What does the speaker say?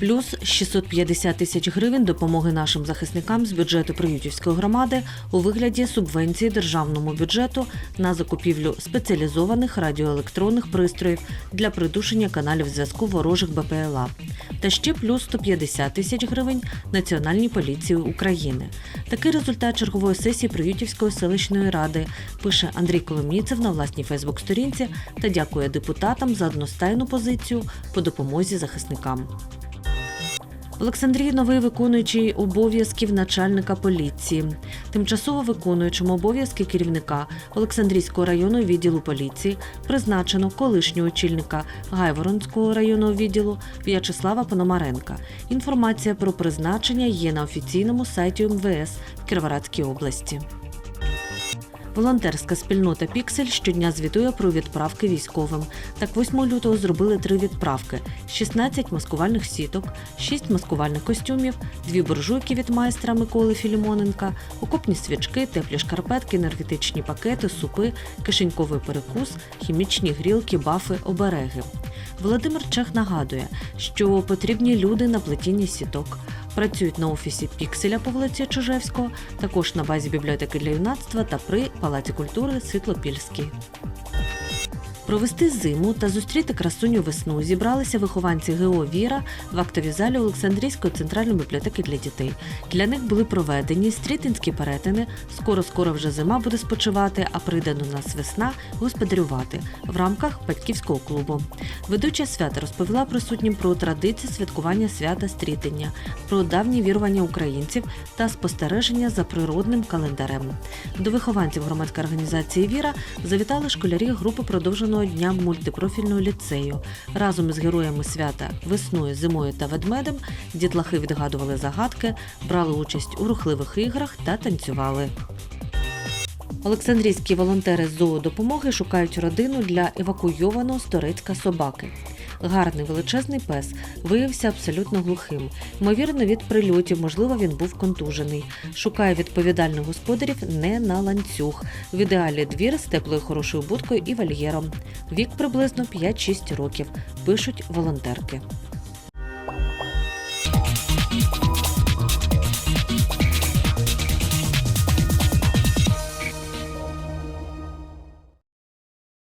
Плюс 650 тисяч гривень допомоги нашим захисникам з бюджету Приютівської громади у вигляді субвенції державному бюджету на закупівлю спеціалізованих радіоелектронних пристроїв для придушення каналів зв'язку ворожих БПЛА. Та ще плюс 150 тисяч гривень Національній поліції України. Такий результат чергової сесії Приютівської селищної ради пише Андрій Коломійцев на власній Фейсбук-сторінці та дякує депутатам за одностайну позицію по допомозі захисникам. В Олександрії новий виконуючий обов'язків начальника поліції. Тимчасово виконуючим обов'язки керівника Олександрійського районного відділу поліції призначено колишнього очільника Гайворонського районного відділу В'ячеслава Пономаренка. Інформація про призначення є на офіційному сайті МВС в Кіровоградській області. Волонтерська спільнота Піксель щодня звітує про відправки військовим. Так 8 лютого зробили три відправки: 16 маскувальних сіток, 6 маскувальних костюмів, дві буржуйки від майстра Миколи Філімоненка, окопні свічки, теплі шкарпетки, енергетичні пакети, супи, кишеньковий перекус, хімічні грілки, бафи, обереги. Володимир Чех нагадує, що потрібні люди на плетінні сіток. Працюють на офісі Пікселя по вулиці Чижевського, також на базі бібліотеки для юнацтва та при Палаці культури Світлопільський. Провести зиму та зустріти красуню весну зібралися вихованці ГО Віра в актовій залі Олександрійської центральної бібліотеки для дітей. Для них були проведені стрітинські перетини. Скоро скоро вже зима буде спочивати, а прийде до нас весна господарювати в рамках батьківського клубу. Ведуча свята розповіла присутнім про традиції святкування свята стрітення, про давні вірування українців та спостереження за природним календарем. До вихованців громадської організації Віра завітали школярі групи продовженого дня мультипрофільного ліцею. Разом із героями свята весною, зимою та ведмедем дітлахи відгадували загадки, брали участь у рухливих іграх та танцювали. Олександрійські волонтери з зоодопомоги шукають родину для евакуйованого з собаки. Гарний величезний пес виявився абсолютно глухим. Ймовірно, від прильотів, можливо, він був контужений. Шукає відповідальних господарів не на ланцюг. В ідеалі двір з теплою хорошою будкою і вольєром. Вік приблизно 5-6 років. Пишуть волонтерки.